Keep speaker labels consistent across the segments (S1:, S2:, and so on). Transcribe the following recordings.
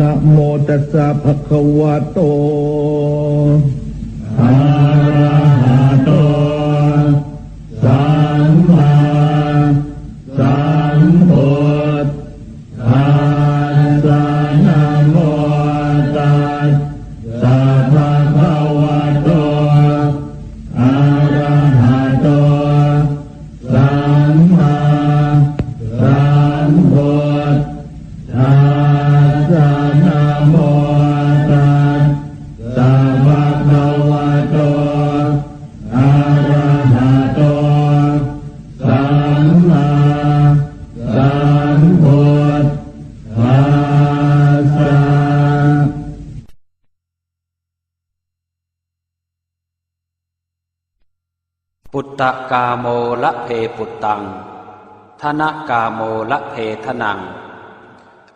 S1: นะโมตัสสะภะคะวะโต
S2: ละเพปุตตัง ธนกาโมละเพทนัง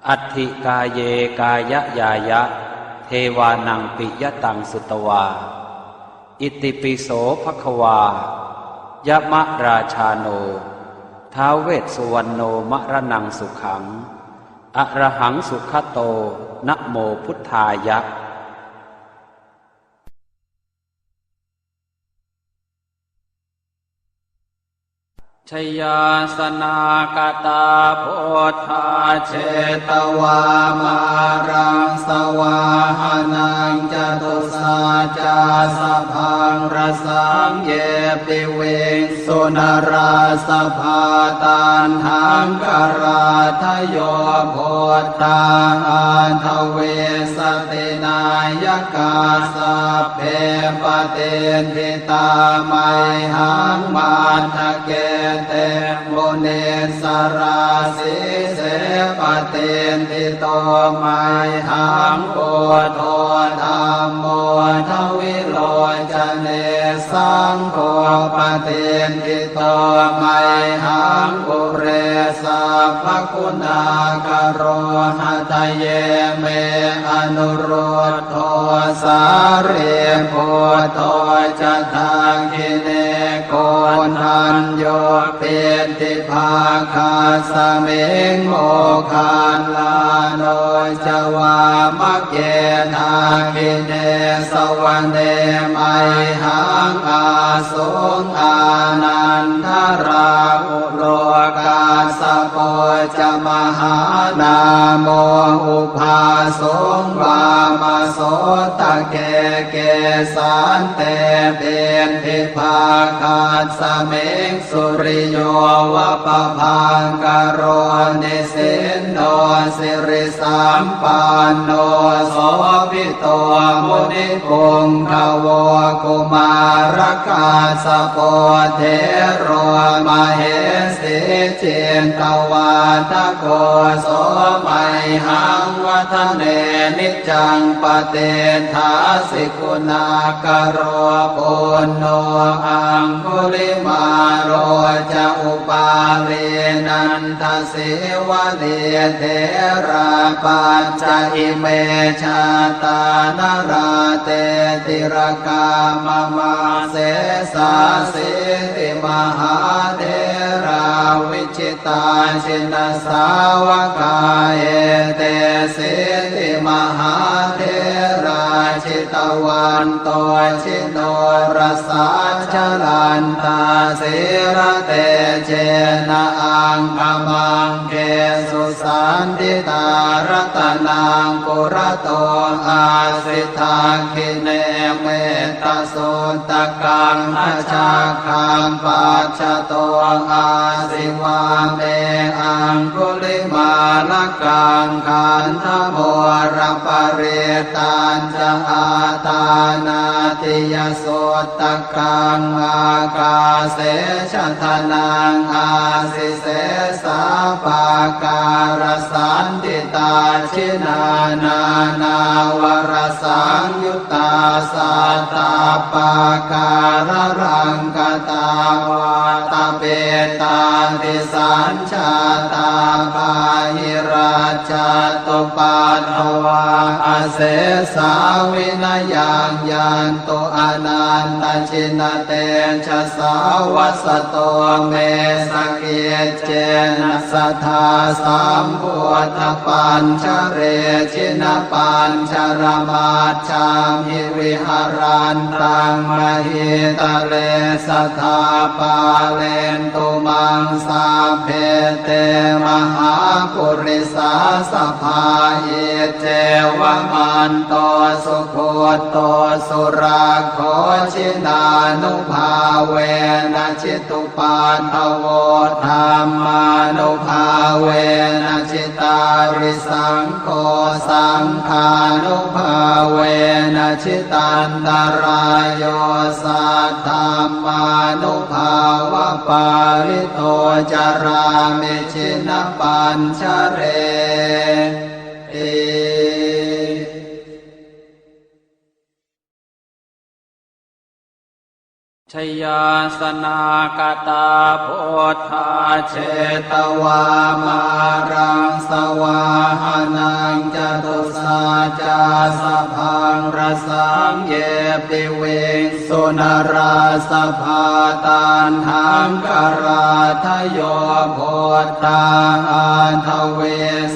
S2: อัตถิกาเยกายะยายะ เทวานังปิยตังสุตวา อิติปิโสภควายะมะราชาโน ท้าวเวสสุวรรณโนมะระนังสุขังอะระหังสุขโตนะโมพุทธายะ ชยาสนากตาโพธาเชตวามารังสวาหานังจตุสาจาสพังรสังเยปิเวงสุนราสภาตันหังกราทโยโพธาอันทเวสตินายกาสเพปเตนทิตาไมหังมาทะเกเตโมเนสราสิเสปเตนทิโตไมหังโอโทธรรมโมทวิโลจเนสังโฆปเตนทิโตไมหังปุเรสัพคุณากโรหะทะเยเมอนุโรธโทสาเรโพโทจะทางกิเน โกนันโยเปนติภาคาสเมงโมคาลาโนจวามะเกทากิเนสวรรเนไมหังอาสงอานันทราอุโลกาสโปจะมหานาโมอุภาสงวามาโสตะเกเกสันเตเป็นทิภาคาสเมงสุริโยวะปะพังกโรนิสินโนสิริสัมปันโนโสภิโตมุนิพงขวกุมารกาสโปเทโรมาเหสิเจนตวาทโกโสไมหังวัฒเนนิจจังปเตทาสิกุณากโรปุณโนอังคุลิมาโรจะอุปาเลนันทสิวะเลเทราปัญจอิเมชาตานราเตติรกามมาเสสาสิติมหาเทราวิชิตาชินสาวกายเตสิติมหาเทราชิตวันโตชิโนรสาชลันตาสิระเตเจนะอังคมังเกสุสันติตารัตนังปุระโตอาสิทาคิเนเมตตาสุตกังอาชาคังปัจจโตอาสิวาเมอังคุลิมาลกังขันธโมรปเรตันจะอาตานาติยโสตกังอากาเสชทนังอาสิเส การสันติตาชินานานาวรสังยุตตาสัตตาปาการรังกตาวาตาเปตาติสัญชาตาปาหิราชาตุปัฏฐวาอาเสสาวินายังยันตุอนันตชินเตชะสาวัสโตเมสกเกเจนะสัทธาสัมพุทธปัญชเรชินปัญชรมาชามิวิหารันตังมหิตเลสัทาปาเลนตุมังสาเพเตมหาปุริสาสภาเยเจวมันโตสุโคโตสุราโคชินานุภาเวนะชิตุปาทโวธรรมานุภาเวเวนะชิตาริสังโฆสังฆานุภาเวนะชิตันตรายโยสัทธรรมานุภาวะปาริโตจารามิชินปัญชเร ชยาสนากตาโพธาเชตวามารังสวาหานังจตุสาจาสพังรสังเยปิเวงสุนราสภาตานหังกราทโยโพธาอันทเว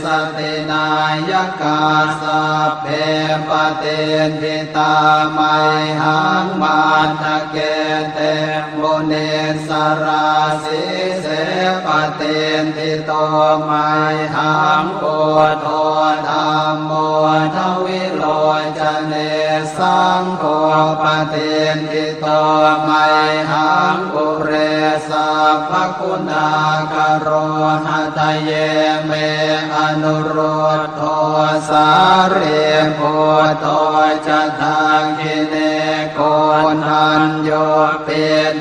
S2: สตินายกาสพเพปเตนทิตาไมหังมาทะเกเตโมเนสราสิเสปเตนทิโตไมหังโอโทธรรมโมทวิโลจเนสังโฆปเตนิโตไมหังอุเรสัพพคุณากโรหัตเยเมอนุโรธโทสาเรโพโตจะทางคิเนโกนันโยเป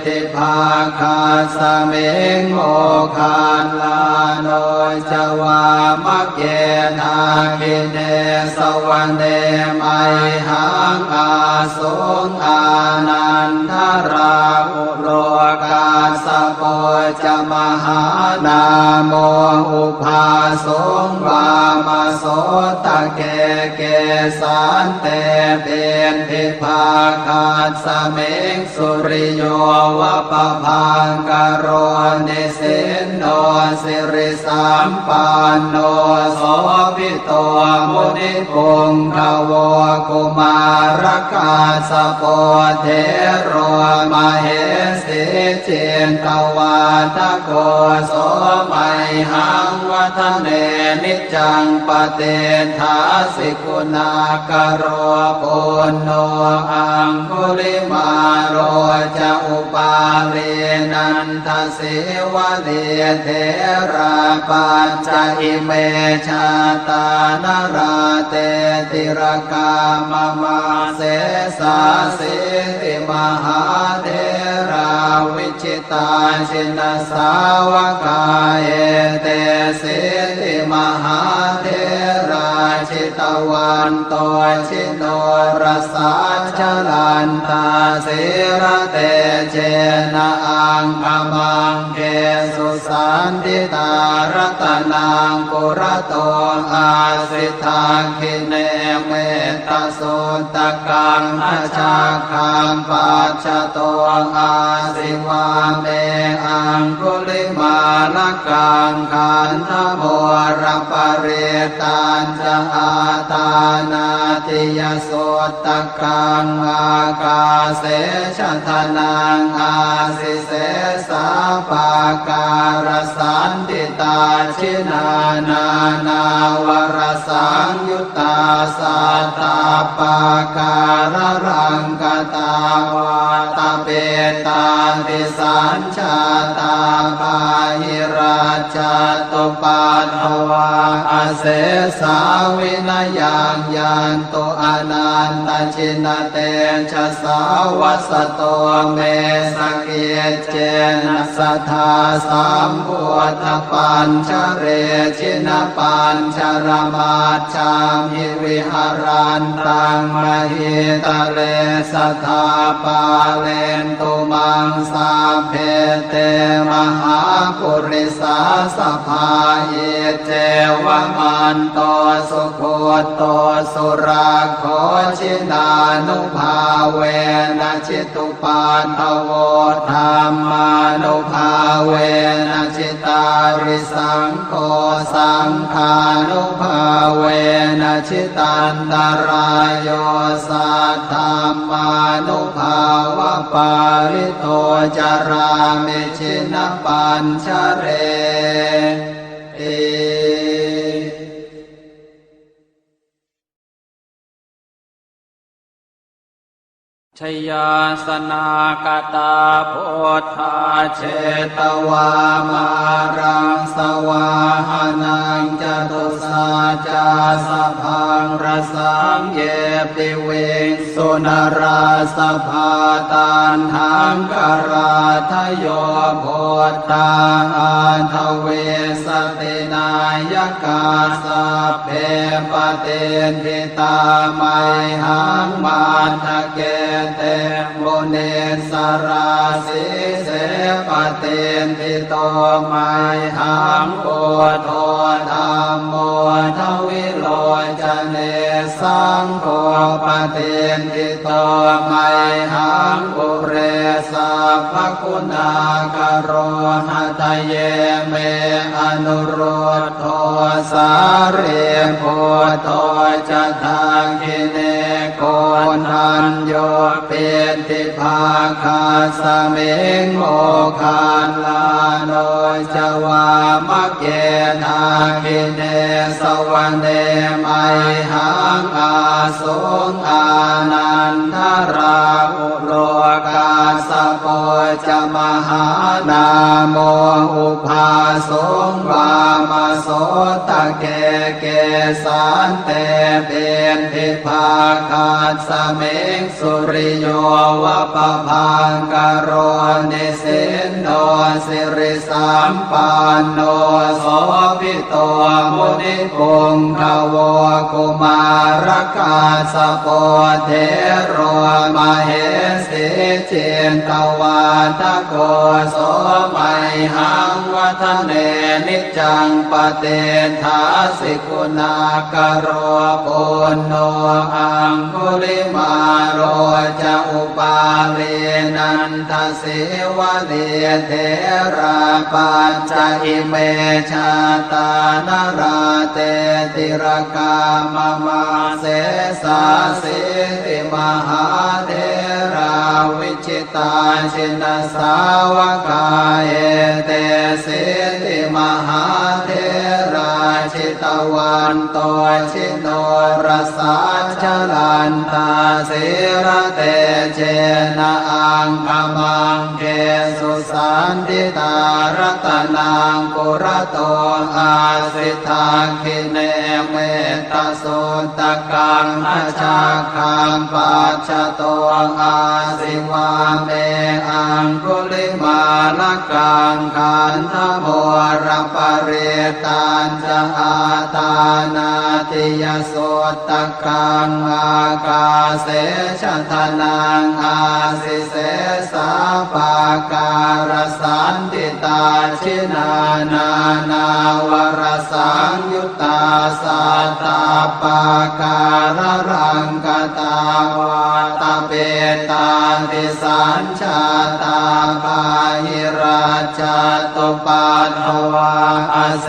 S2: ติภาคาสเมงโมคานลาโนจวามะเกนาคิเนสวรรเนไมหังอาสงอานันทราอุโรกาสโป จะมหานาโมอุภาสงวามาโสตะเกเกสานเตเป็นทิภาคาสเมงสุริโยวะปะพังกโรนิสินโนสิริสัมปันโนโสภิโตมุนิปุงขวกุมารกาสโปเทโรมเหสิเจนตวาทโกโสไมหังวัฒเนนิจจังปเตทาสิกุณากโรปุณโนอังคุลิมาโรจะอุปาเรนันทสิวะเดเทราปัญจอิเมชาตานราเตติรกามมาเสสาสิติมหาเทราวิชิตาชินสาวกายเตสิติมหาเท ตวันโตชิโนรสาชลันตาสิระเตเจนะอังคมังเกสุสันติตารัตนังปุระโตอาสิทาคิเนเมตสุตตะกังอาชาคังปัจจโตอาสิวาเมอังคุลิมาลกังขันธโมรปเรตันจะอาตานาติยโสตกังอากาเสชะทนังอาสิเสสาปาการสันติตาชินานานาวรสังยุตตาสัตตาปาการรังกตาวาตาเปตาติสัญชาตาปาหิราชาตุปาทวาอาเสสาวินายังยันโตอนันตชินเตชะสาวัสโตเมสกเกเจนะสัทธาสามพุทปัญชเรชินปัญชรมาชามิวิหารันตังมหิตเลสัทธาปาเลนตุมังสาเพเตมหาปุริสาสภาเยเจวมันโตสุโคโตสุราโคชินานุภาเวนะชิตุปาทโวธรรมานุภาเวนะชิตาริสังโฆสังฆานุภาเวนะชิตันตรายโยสัทธรรมานุภาวะปาริโตจารามิชินปัญชเร ชยาสนากตาโพธาเชตวามารังสวาหานังจตุสาจาสพังรสังเยปิเวงสุนราสภาตันทังกราทโยโพธาอันทเวสตินายกาสเพปเตนทิตาไมหังมาทะเกเตโมเนสราสิเสปเตนทิโตไมหังโพโทธรรมโมทวิโลจเนสังโฆปเตนทิโตไมหังปุเรสัพพคุณากโรหะทะเยเมอนุโรธโทสาเรโพโทจะทากิเน โกนันโยเปนติภาคาสเมงโมคาลาโนจวามะเกนากิเนสวันเนไมหังอาสงอานันทราอุโลกาส จะมหานาโมอุภาสงวามาโสตะเกเกสันเตเป็นทิภาคาสเมงสุริโยวะปะพังกโรนิสินโนสิริสัมปันโนโสภิโตมุนิปงขโวกุมารกาสโปเทโรมาเหสิเจนตวาทโกโสไมหังวัฒเนนิจังปเตทาสิกุณากโรปุณโนอังคุลิมาโรจะอุปาเรนันทสิวะเดเทราปัญจอิเมชาตานราเตติรกามมาเสสาสิติมหาเทราวิชิตาชินสาวกาเอเตสิติมหาเทรา ชิตวันโตชิโนรสาชลันตาสิระเตเจนะอังคมังเกสุสันติตารัตนังปุระโตอาสิทาคิเนเมตตโสตกังอาชาคังปัจจโตอาสิวาเมอังคุลิมาลกังคันธโมรปเรตันจะอาตานาติยโสตกังอากาเสชะทนังอาสิเสสาปาการสันติตาชินานานาวรสังยุตตาสัตาปาการรังกตาวาตาเปตาติสัญชาตาปาหิราชาตุปัตถวาอาเส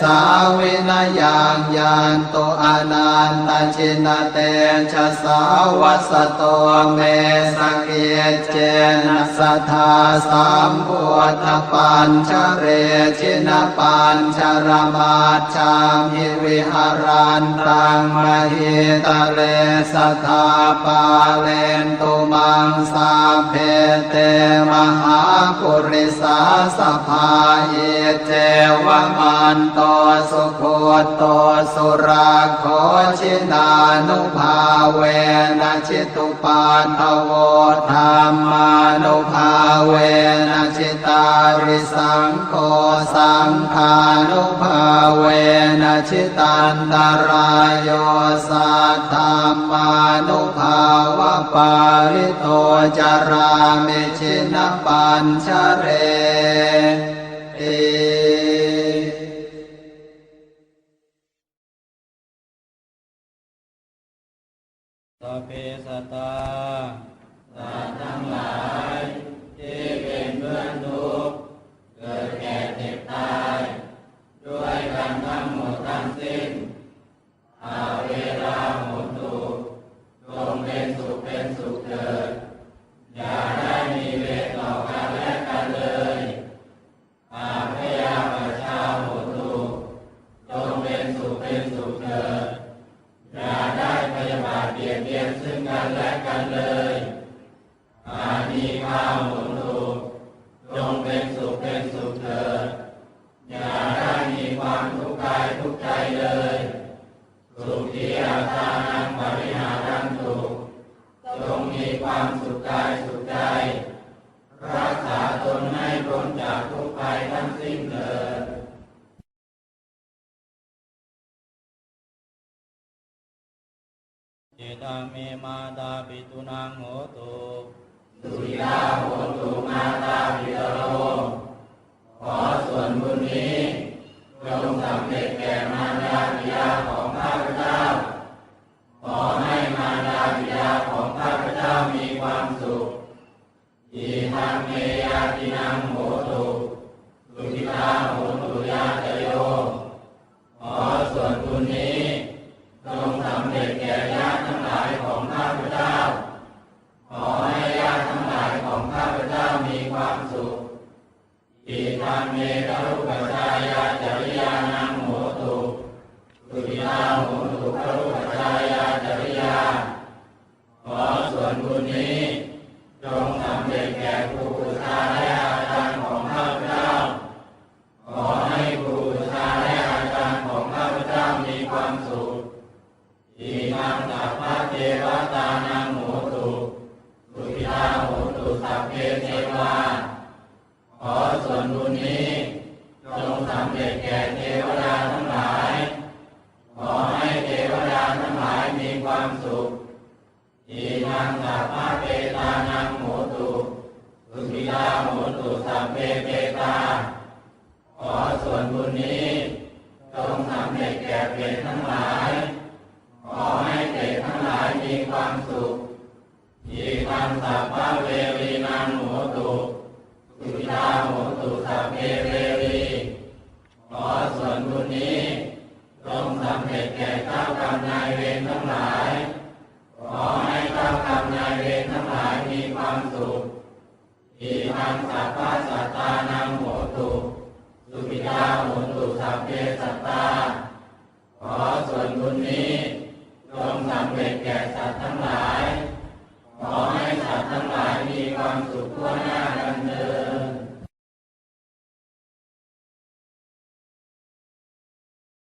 S2: สาวินายังยันตุอนันตชินเตชะสาวัสโตเมสเกเจนะสัทธาสามพุทธปัญชเรชินปัญชรมาชามิวิหารันตังมหิตะเลสัทธาปาเลนตุมังสาเพเตมหาปุริสาสภาเอ
S3: เจวมันโตสุโคโตสุราโคชินานุภาเวนะชิตุปาทโวธรรมานุภาเวนะชิตาริสังโฆสังฆานุภาเวนะชิตันตรายโยสัทธามานุภาวะปาริโตจารามิชินปัญชเรติ
S2: เพสัตตา จตังเมมาตาปิตุนังโหตุสุริยาโหตุมาตาปิตโรขอส่วนบุญนี้จงสำเร็จแก่มารดาบิดาของข้าพเจ้า ขอให้มารดาบิดาของข้าพเจ้ามีความสุขอีทางเมยาตินังโหตุสุขิตาโหตุยาตโยขอส่วนบุญนี้ งสำเร็จแก่ญาติทั้งห เพเทวา ขอส่วนบุญนี้จงสำเร็จแก่เทวดาทั้งหลาย ขอให้เทวดาทั้งหลายมีความสุขอีนังสัพพะเปตานังโหตุสุขิตาโหตุสัพเพเปตา ขอส่วนบุญนี้จงสำเร็จแก่เปรตทั้งหลาย ขอให้เปรตทั้งหลายมีความสุข อิทังสัพพะเวรีนังโหตุสุตาโหตุสัพเพเวรีขอส่วนบุญนี้จงสำเร็จแก่เจ้ากรรมนายเวรทั้งหลาย ขอให้เจ้ากรรมนายเวรทั้งหลายมีความสุขอิทังสัพพะสัตตานังโหตุสุปิตาโหตุสัพเพสัตตา ขอส่วนบุญนี้จงสำเร็จแก่สัตว์ทั้งหลาย ขอให้สัตว์ทั้งหลายมีความสุขทั่วหน้ากันเถิด